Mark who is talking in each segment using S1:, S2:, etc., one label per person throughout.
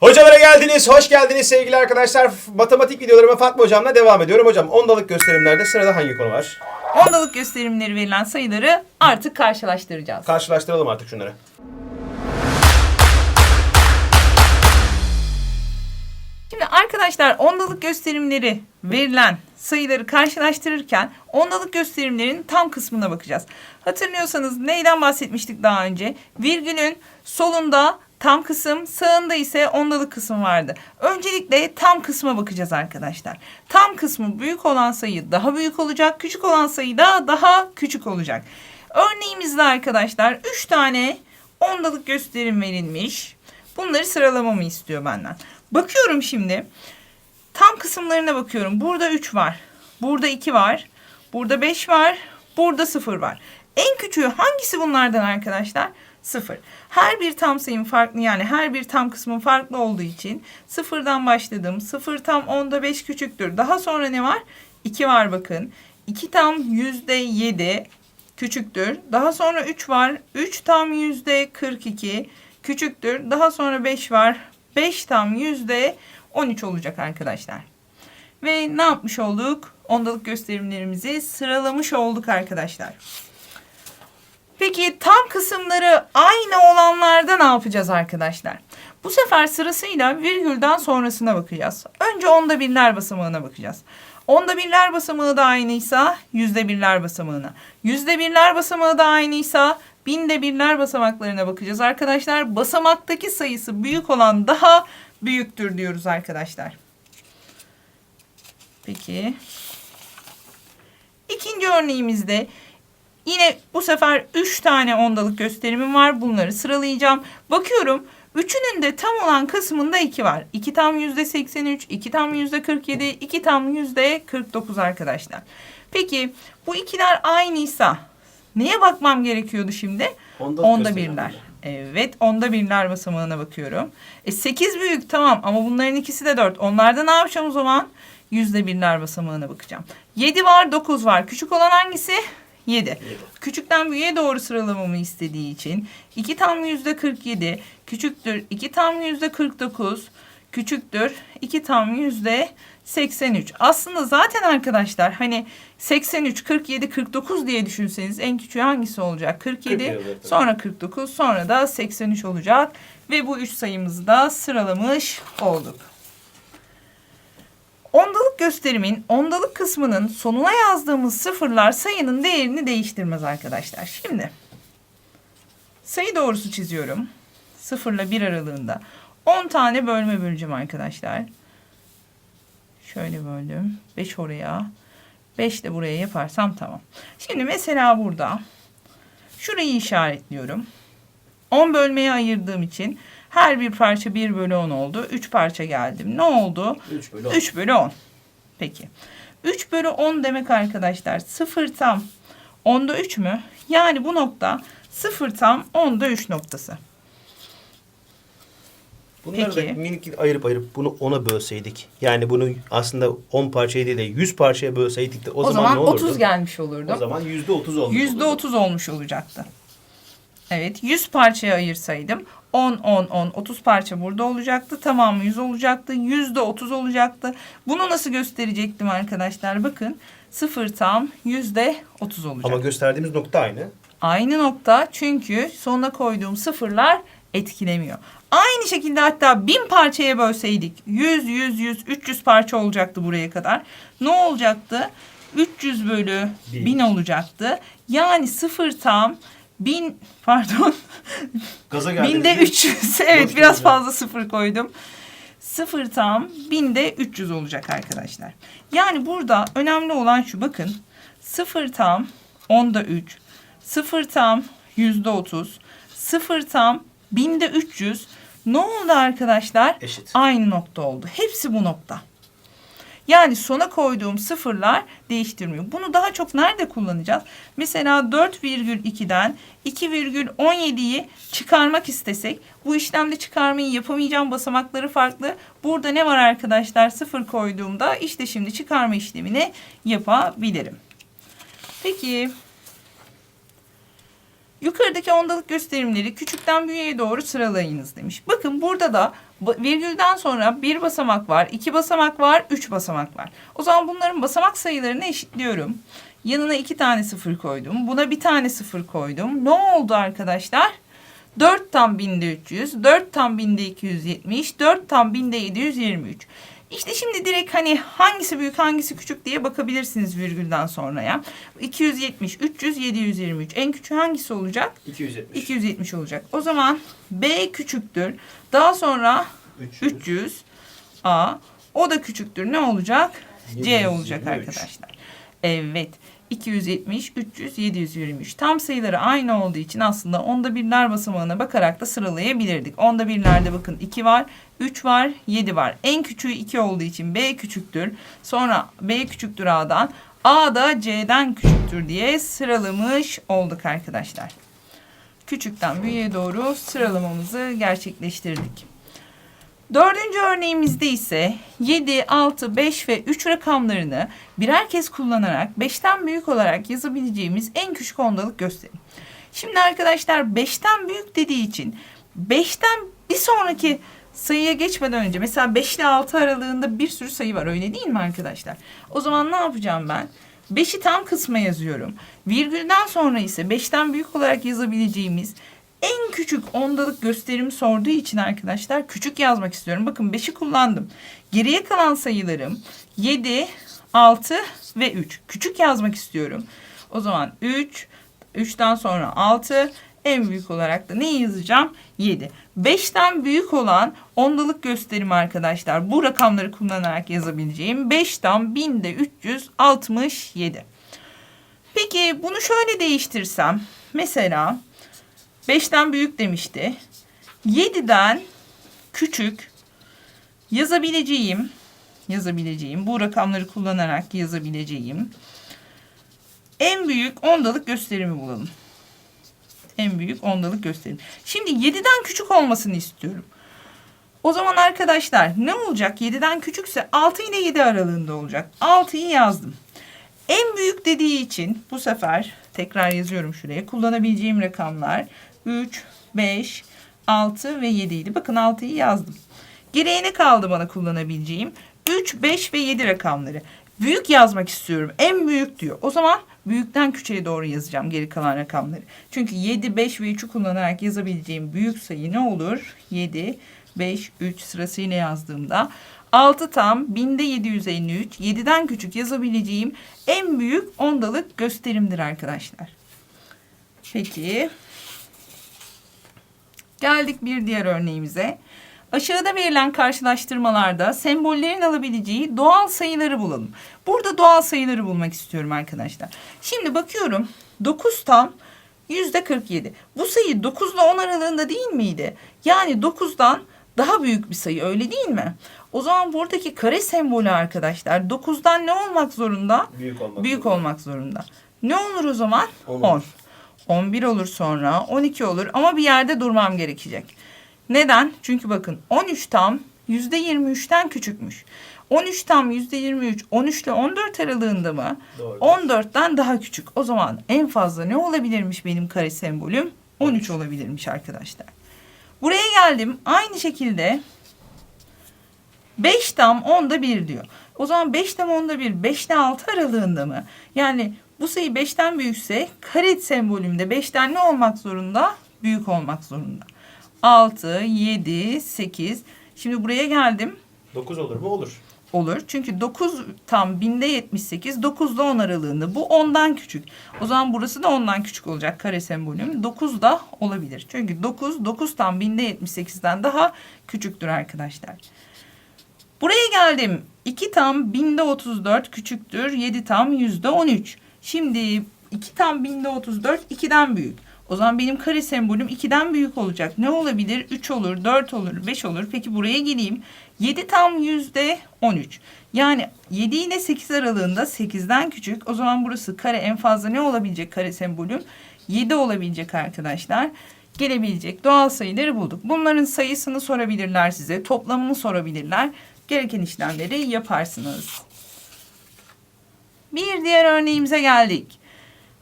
S1: Hocalara geldiniz, hoş geldiniz sevgili arkadaşlar. Matematik videolarıma Fatma hocamla devam ediyorum. Hocam ondalık gösterimlerde sırada hangi konu var?
S2: Ondalık gösterimleri verilen sayıları artık karşılaştıracağız.
S1: Karşılaştıralım artık şunları.
S2: Şimdi arkadaşlar ondalık gösterimleri verilen sayıları karşılaştırırken ondalık gösterimlerin tam kısmına bakacağız. Hatırlıyorsanız neyden bahsetmiştik daha önce? Virgülün solunda tam kısım, sağında ise ondalık kısım vardı. Öncelikle tam kısma bakacağız arkadaşlar. Tam kısmı büyük olan sayı daha büyük olacak, küçük olan sayı da daha küçük olacak. Örneğimizde arkadaşlar 3 tane ondalık gösterim verilmiş. Bunları sıralamamı istiyor benden. Bakıyorum şimdi. Tam kısımlarına bakıyorum. Burada 3 var. Burada 2 var. Burada 5 var. Burada 0 var. En küçüğü hangisi bunlardan arkadaşlar? 0. Her bir tam sayım farklı yani her bir tam kısmın farklı olduğu için sıfırdan başladım. 0 tam 10'da 5 küçüktür. Daha sonra ne var? 2 var bakın. 2 tam yüzde 7 küçüktür. Daha sonra 3 var. 3 tam yüzde 42 küçüktür. Daha sonra 5 var. 5 tam yüzde 13 olacak arkadaşlar. Ve ne yapmış olduk? Ondalık gösterimlerimizi sıralamış olduk arkadaşlar. Peki tam kısımları aynı olanlarda ne yapacağız arkadaşlar? Bu sefer sırasıyla virgülden sonrasına bakacağız. Önce onda birler basamağına bakacağız. Onda birler basamağı da aynıysa yüzde birler basamağına. Yüzde birler basamağı da aynıysa binde birler basamaklarına bakacağız. Arkadaşlar basamaktaki sayısı büyük olan daha büyüktür diyoruz arkadaşlar. Peki. İkinci örneğimizde yine bu sefer 3 tane ondalık gösterimim var. Bunları sıralayacağım. Bakıyorum Üçünün de tam olan kısmında 2 var. 2 tam yüzde 83, 2 tam yüzde 47, 2 tam yüzde 49 arkadaşlar. Peki bu ikiler aynıysa neye bakmam gerekiyordu şimdi? Onda birler. Evet onda birler basamağına bakıyorum. E 8 büyük tamam ama bunların ikisi de 4. Onlarda ne yapacağım o zaman? Yüzde birler basamağına bakacağım. 7 var 9 var. Küçük olan hangisi? 7. Küçükten büyüğe doğru sıralamamı istediği için 2 tam yüzde 47 küçüktür 2 tam yüzde 49 küçüktür 2 tam yüzde 83. Aslında zaten arkadaşlar hani 83, 47, 49 diye düşünseniz en küçüğü hangisi olacak? 47,
S1: 47 olacak tabii.
S2: sonra 49, sonra da 83 olacak. Ve bu üç sayımızı da sıralamış olduk. Ondalık gösterimin ondalık kısmının sonuna yazdığımız sıfırlar sayının değerini değiştirmez arkadaşlar. Şimdi sayı doğrusu çiziyorum. Sıfırla bir aralığında 10 tane bölme böleceğim arkadaşlar. Şöyle böldüm. 5 oraya. 5 de buraya yaparsam tamam. Şimdi mesela burada şurayı işaretliyorum. 10 bölmeye ayırdığım için her bir parça 1 bölü 10 oldu. 3 parça geldim. Ne oldu?
S1: 3 bölü
S2: 3 bölü 10. Peki. 3 bölü 10 demek arkadaşlar 0 tam 10'da 3 mü? Yani bu nokta 0 tam 10'da 3 noktası.
S1: Bunları
S2: Peki.
S1: da minik ayırıp ayırıp bunu 10'a bölseydik. Yani bunu aslında 10 parçaya değil de 100 parçaya bölseydik de o,
S2: O, zaman,
S1: ne olurdu?
S2: 30 gelmiş olurdu.
S1: O zaman %30 olmuş
S2: Yüzde
S1: olurdu.
S2: 30 olmuş olacaktı. Evet 100 parçaya ayırsaydım 10 10 10 30 parça burada olacaktı. Tamamı 100 olacaktı. Yüzde 30 olacaktı. Bunu nasıl gösterecektim arkadaşlar? Bakın 0 tam yüzde 30 olacak.
S1: Ama gösterdiğimiz nokta aynı.
S2: Aynı nokta çünkü sonuna koyduğum sıfırlar etkilemiyor. Aynı şekilde hatta 1000 parçaya bölseydik 100, 100, 100, 300 parça olacaktı buraya kadar. Ne olacaktı? 300 bölü
S1: Bin.
S2: 1000 olacaktı. Yani sıfır tam 1000 pardon
S1: Gaza
S2: binde 300 evet
S1: Boş
S2: biraz fazla sıfır koydum. Sıfır tam binde 300 olacak arkadaşlar. Yani burada önemli olan şu bakın. Sıfır tam onda 3. Sıfır tam yüzde 30. Sıfır tam binde 300. Ne oldu arkadaşlar?
S1: Eşit.
S2: Aynı nokta oldu. Hepsi bu nokta. Yani sona koyduğum sıfırlar değiştirmiyor. Bunu daha çok nerede kullanacağız? Mesela 4,2'den 2,17'yi çıkarmak istesek bu işlemde çıkarmayı yapamayacağım basamakları farklı. Burada ne var arkadaşlar? Sıfır koyduğumda işte şimdi çıkarma işlemini yapabilirim. Peki Yukarıdaki ondalık gösterimleri küçükten büyüğe doğru sıralayınız demiş. Bakın burada da virgülden sonra bir basamak var, iki basamak var, üç basamak var. O zaman bunların basamak sayılarını eşitliyorum. Yanına iki tane sıfır koydum. Buna bir tane sıfır koydum. Ne oldu arkadaşlar? 4 tam binde 300, 4 tam binde 270, 4 tam binde 723. İşte şimdi direkt hani hangisi büyük hangisi küçük diye bakabilirsiniz virgülden sonraya. 270, 300, 723. En küçüğü hangisi olacak?
S1: 270.
S2: 270 olacak. O zaman B küçüktür. Daha sonra
S1: 300.
S2: 300 A. O da küçüktür. Ne olacak? C
S1: 723.
S2: olacak arkadaşlar. Evet. 270, 300, 723. Tam sayıları aynı olduğu için aslında onda birler basamağına bakarak da sıralayabilirdik. Onda birlerde bakın 2 var, 3 var, 7 var. En küçüğü 2 olduğu için B küçüktür. Sonra B küçüktür A'dan. A da C'den küçüktür diye sıralamış olduk arkadaşlar. Küçükten büyüğe doğru sıralamamızı gerçekleştirdik. Dördüncü örneğimizde ise 7, 6, 5 ve 3 rakamlarını birer kez kullanarak 5'ten büyük olarak yazabileceğimiz en küçük ondalık gösterim. Şimdi arkadaşlar 5'ten büyük dediği için 5'ten bir sonraki sayıya geçmeden önce mesela 5 ile 6 aralığında bir sürü sayı var öyle değil mi arkadaşlar? O zaman ne yapacağım ben? 5'i tam kısma yazıyorum. Virgülden sonra ise 5'ten büyük olarak yazabileceğimiz en küçük ondalık gösterimi sorduğu için arkadaşlar küçük yazmak istiyorum. Bakın 5'i kullandım. Geriye kalan sayılarım 7, 6 ve 3. Küçük yazmak istiyorum. O zaman 3, 3'ten sonra 6, en büyük olarak da neyi yazacağım? 7. 5'ten büyük olan ondalık gösterimi arkadaşlar. Bu rakamları kullanarak yazabileceğim 5'ten 1000'de 367. Peki bunu şöyle değiştirsem. Mesela 5'ten büyük demişti. 7'den küçük yazabileceğim yazabileceğim bu rakamları kullanarak yazabileceğim en büyük ondalık gösterimi bulalım. En büyük ondalık gösterim. Şimdi 7'den küçük olmasını istiyorum. O zaman arkadaşlar ne olacak? 7'den küçükse 6 ile 7 aralığında olacak. 6'yı yazdım. En büyük dediği için bu sefer tekrar yazıyorum şuraya. Kullanabileceğim rakamlar 3, 5, 6 ve 7 idi. Bakın 6'yı yazdım. Geriye ne kaldı bana kullanabileceğim? 3, 5 ve 7 rakamları. Büyük yazmak istiyorum. En büyük diyor. O zaman büyükten küçüğe doğru yazacağım geri kalan rakamları. Çünkü 7, 5 ve 3'ü kullanarak yazabileceğim büyük sayı ne olur? 7, 5, 3 sırasıyla yazdığımda 6 tam 1000'de 753 7'den küçük yazabileceğim en büyük ondalık gösterimdir arkadaşlar. Peki. Geldik bir diğer örneğimize. Aşağıda verilen karşılaştırmalarda sembollerin alabileceği doğal sayıları bulalım. Burada doğal sayıları bulmak istiyorum arkadaşlar. Şimdi bakıyorum 9 tam yüzde 47. Bu sayı 9 ile 10 aralığında değil miydi? Yani 9'dan daha büyük bir sayı öyle değil mi? O zaman buradaki kare sembolü arkadaşlar 9'dan ne olmak zorunda?
S1: Büyük olmak.
S2: Büyük
S1: zorunda.
S2: olmak zorunda. Ne olur o zaman?
S1: On
S2: 10.
S1: olur.
S2: 11 olur sonra 12 olur ama bir yerde durmam gerekecek. Neden? Çünkü bakın 13 tam %23'ten küçükmüş. 13 tam %23 13 ile 14 aralığında mı?
S1: Doğru.
S2: 14'ten daha küçük. O zaman en fazla ne olabilirmiş benim kare sembolüm? 13 olabilirmiş arkadaşlar. Buraya geldim. Aynı şekilde 5 tam 10'da 1 diyor. O zaman 5 tam 10'da 1 5 ile 6 aralığında mı? Yani bu sayı 5'ten büyükse kare sembolümde 5'ten ne olmak zorunda? Büyük olmak zorunda. 6, 7, 8. Şimdi buraya geldim.
S1: 9 olur mu? Olur.
S2: Olur. Çünkü 9 tam binde 78, 9 ile 10 aralığında. Bu 10'dan küçük. O zaman burası da 10'dan küçük olacak kare sembolüm. 9 da olabilir. Çünkü 9, 9 tam binde 78'den daha küçüktür arkadaşlar. Buraya geldim. 2 tam binde 34 küçüktür. 7 tam yüzde 13. Şimdi 2 tam binde 34 2'den büyük. O zaman benim kare sembolüm 2'den büyük olacak. Ne olabilir? 3 olur, 4 olur, 5 olur. Peki buraya geleyim. 7 tam yüzde 13. Yani 7 ile 8 aralığında 8'den küçük. O zaman burası kare en fazla ne olabilecek kare sembolüm? 7 olabilecek arkadaşlar. Gelebilecek doğal sayıları bulduk. Bunların sayısını sorabilirler size. Toplamını sorabilirler. Gereken işlemleri yaparsınız. Bir diğer örneğimize geldik.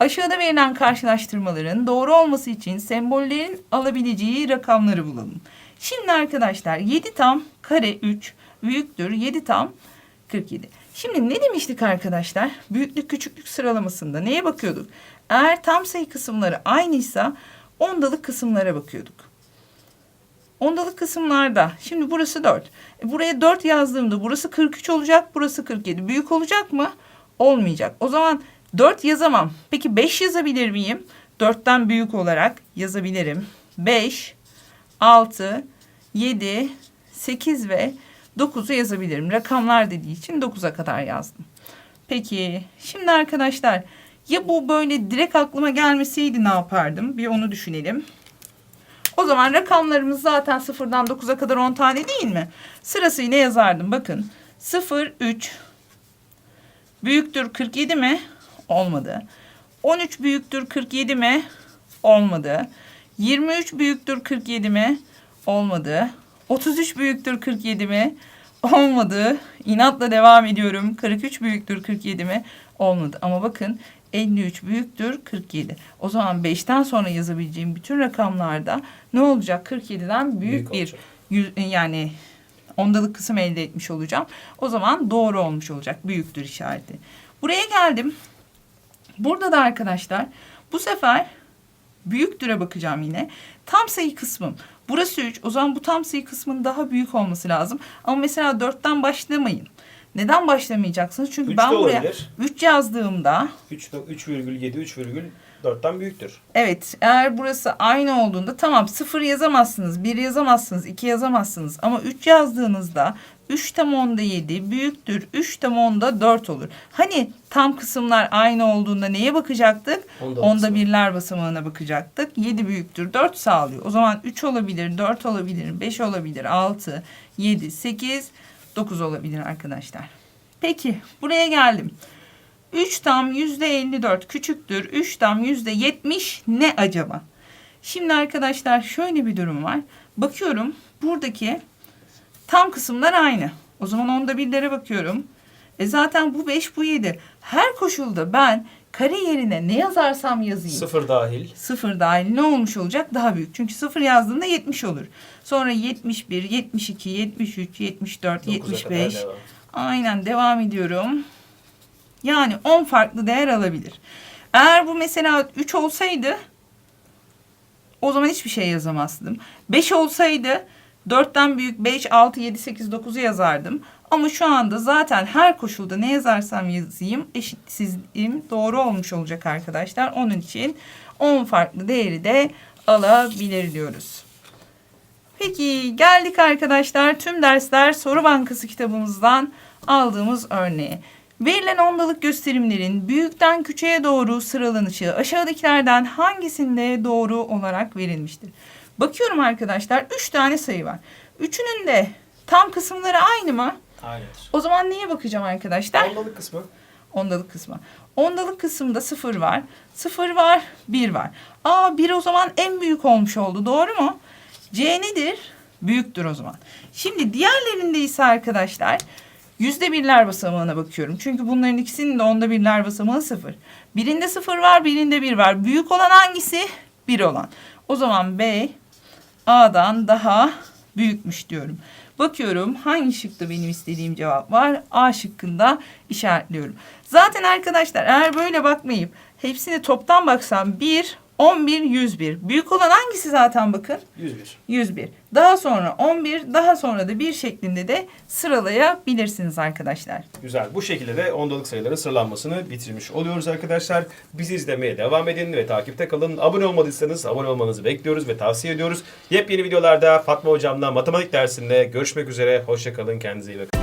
S2: Aşağıda verilen karşılaştırmaların doğru olması için sembollerin alabileceği rakamları bulalım. Şimdi arkadaşlar 7 tam kare 3 büyüktür 7 tam 47. Şimdi ne demiştik arkadaşlar? Büyüklük küçüklük sıralamasında neye bakıyorduk? Eğer tam sayı kısımları aynıysa ondalık kısımlara bakıyorduk. Ondalık kısımlarda şimdi burası 4. E, buraya 4 yazdığımda burası 43 olacak, burası 47. Büyük olacak mı? Olmayacak. O zaman 4 yazamam. Peki 5 yazabilir miyim? 4'ten büyük olarak yazabilirim. 5, 6, 7, 8 ve 9'u yazabilirim. Rakamlar dediği için 9'a kadar yazdım. Peki şimdi arkadaşlar ya bu böyle direkt aklıma gelmeseydi ne yapardım? Bir onu düşünelim. O zaman rakamlarımız zaten sıfırdan 9'a kadar 10 tane değil mi? Sırasıyla yazardım. Bakın 0, 3 büyüktür 47 mi? Olmadı. 13 büyüktür 47 mi? Olmadı. 23 büyüktür 47 mi? Olmadı. 33 büyüktür 47 mi? Olmadı. İnatla devam ediyorum. 43 büyüktür 47 mi? Olmadı. Ama bakın 53 büyüktür 47. O zaman 5'ten sonra yazabileceğim bütün rakamlarda ne olacak? 47'den büyük,
S1: Büyük
S2: bir
S1: olacak.
S2: yüz, yani ondalık kısım elde etmiş olacağım. O zaman doğru olmuş olacak. Büyüktür işareti. Buraya geldim. Burada da arkadaşlar bu sefer büyüktüre bakacağım yine. Tam sayı kısmım. Burası 3. O zaman bu tam sayı kısmının daha büyük olması lazım. Ama mesela 4'ten başlamayın. Neden başlamayacaksınız? Çünkü
S1: Üç
S2: ben buraya
S1: olabilir.
S2: 3 yazdığımda
S1: 3,7 3,4'ten büyüktür.
S2: Evet eğer burası aynı olduğunda tamam 0 yazamazsınız, 1 yazamazsınız, 2 yazamazsınız. Ama 3 yazdığınızda 3 tam onda 7 büyüktür 3 tam onda 4 olur. Hani tam kısımlar aynı olduğunda neye bakacaktık?
S1: Onda
S2: Onda birler basamağına bakacaktık. 7 büyüktür 4 sağlıyor. O zaman 3 olabilir, 4 olabilir, 5 olabilir, 6, 7, 8, 9 olabilir arkadaşlar. Peki buraya geldim. 3 tam yüzde 54 küçüktür. 3 tam yüzde 70 ne acaba? Şimdi arkadaşlar şöyle bir durum var. Bakıyorum buradaki tam kısımlar aynı. O zaman onda birlere bakıyorum. E zaten bu 5 bu 7. Her koşulda ben kare yerine ne yazarsam yazayım.
S1: 0 dahil.
S2: Sıfır dahil ne olmuş olacak? Daha büyük. Çünkü sıfır yazdığında 70 olur. Sonra 71, 72, 73, 74,
S1: 9'a
S2: 75.
S1: kadar devam.
S2: Aynen devam ediyorum. Yani 10 farklı değer alabilir. Eğer bu mesela 3 olsaydı o zaman hiçbir şey yazamazdım. 5 olsaydı 4'ten büyük 5, 6, 7, 8, 9'u yazardım. Ama şu anda zaten her koşulda ne yazarsam yazayım eşitsizliğim doğru olmuş olacak arkadaşlar. Onun için 10 farklı değeri de alabilir diyoruz. Peki geldik arkadaşlar tüm dersler soru bankası kitabımızdan aldığımız örneğe. Verilen ondalık gösterimlerin büyükten küçüğe doğru sıralanışı aşağıdakilerden hangisinde doğru olarak verilmiştir? Bakıyorum arkadaşlar 3 tane sayı var. Üçünün de tam kısımları aynı mı?
S1: Aynıdır.
S2: O zaman neye bakacağım arkadaşlar?
S1: Ondalık kısmı.
S2: Ondalık kısmı. Ondalık kısımda 0 var. 0 var, 1 var. Aa 1 o zaman en büyük olmuş oldu. Doğru mu? C nedir? Büyüktür o zaman. Şimdi diğerlerinde ise arkadaşlar yüzde birler basamağına bakıyorum. Çünkü bunların ikisinin de onda birler basamağı 0. Birinde 0 var, birinde 1 var. Büyük olan hangisi? 1 olan. O zaman B A'dan daha büyükmüş diyorum. Bakıyorum hangi şıkta benim istediğim cevap var? A şıkkında işaretliyorum. Zaten arkadaşlar eğer böyle bakmayıp hepsini toptan baksam 1, 11, 101. Büyük olan hangisi zaten bakın?
S1: 101.
S2: 101. Daha sonra 11, daha sonra da 1 şeklinde de sıralayabilirsiniz arkadaşlar.
S1: Güzel. Bu şekilde de ondalık sayıların sıralanmasını bitirmiş oluyoruz arkadaşlar. Bizi izlemeye devam edin ve takipte kalın. Abone olmadıysanız abone olmanızı bekliyoruz ve tavsiye ediyoruz. Yepyeni videolarda Fatma Hocam'la matematik dersinde görüşmek üzere. Hoşçakalın. Kendinize iyi bakın.